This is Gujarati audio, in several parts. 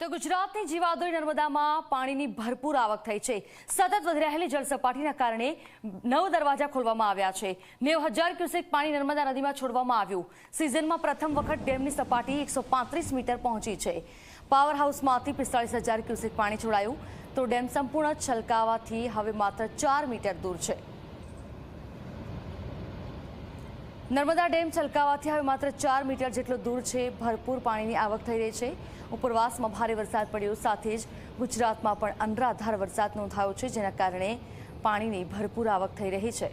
તો ગુજરાતની જીવાદોરી નર્મદામાં પાણીની ભરપૂર આવક થઈ છે. સતત વધી રહેલી જળસપાટીના કારણે નવ દરવાજા ખોલવામાં આવ્યા છે. નેવ હજાર ક્યુસેક પાણી નર્મદા નદીમાં છોડવામાં આવ્યું. સિઝનમાં પ્રથમ વખત ડેમની સપાટી એકસો મીટર પહોંચી છે. પાવર હાઉસમાંથી પિસ્તાળીસ હજાર ક્યુસેક પાણી છોડાયું. તો ડેમ સંપૂર્ણ છલકાવાથી હવે માત્ર ચાર મીટર દૂર છે. નર્મદા ડેમ છલકાવાથી હવે માત્ર ચાર મીટર જેટલો દૂર છે. ભરપૂર પાણીની આવક થઈ રહી છે. ઉપરવાસમાં ભારે વરસાદ પડ્યો. સાથે જ ગુજરાતમાં પણ અનરાધાર વરસાદ નોંધાયો છે, જેના કારણે પાણીની ભરપૂર આવક થઈ રહી છે.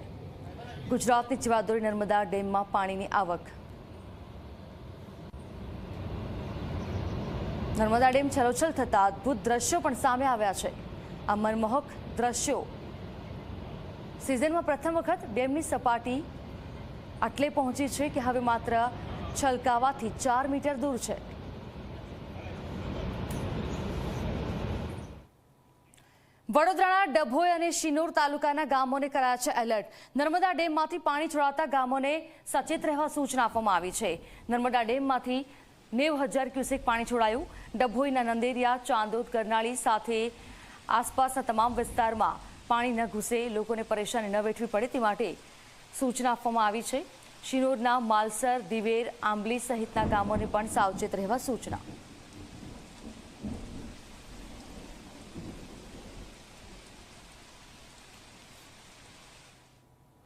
ગુજરાતની જીવાદોરી નર્મદા ડેમમાં પાણીની આવક. નર્મદા ડેમ છલોછલ થતાં અદ્ભુત દ્રશ્યો પણ સામે આવ્યા છે. આ મનમોહક દ્રશ્યો. સિઝનમાં પ્રથમ વખત ડેમની સપાટી આટલે પહોંચી છે કે હવે માત્ર છલકાવાથી ચાર મીટર દૂર છે. વડોદરાના ડભોઈ અને શિનોર તાલુકાના ગામોને કરાયા છે એલર્ટ. નર્મદા ડેમમાંથી પાણી છોડાતા ગામોને સચેત રહેવા સૂચના આપવામાં આવી છે. નર્મદા ડેમમાંથી નેવ હજાર ક્યુસેક પાણી છોડાયું. ડભોઈના નંદેરિયા, ચાંદોદ, કરનાળી સાથે આસપાસના તમામ વિસ્તારમાં પાણી ન ઘૂસે, લોકોને પરેશાની ન વેઠવી પડે તે માટે સૂચના આપવામાં આવી છે. શિનોરના માલસર દિવેર આંબલી સહિતના ગામોને પણ સાવચેત રહેવા સૂચના.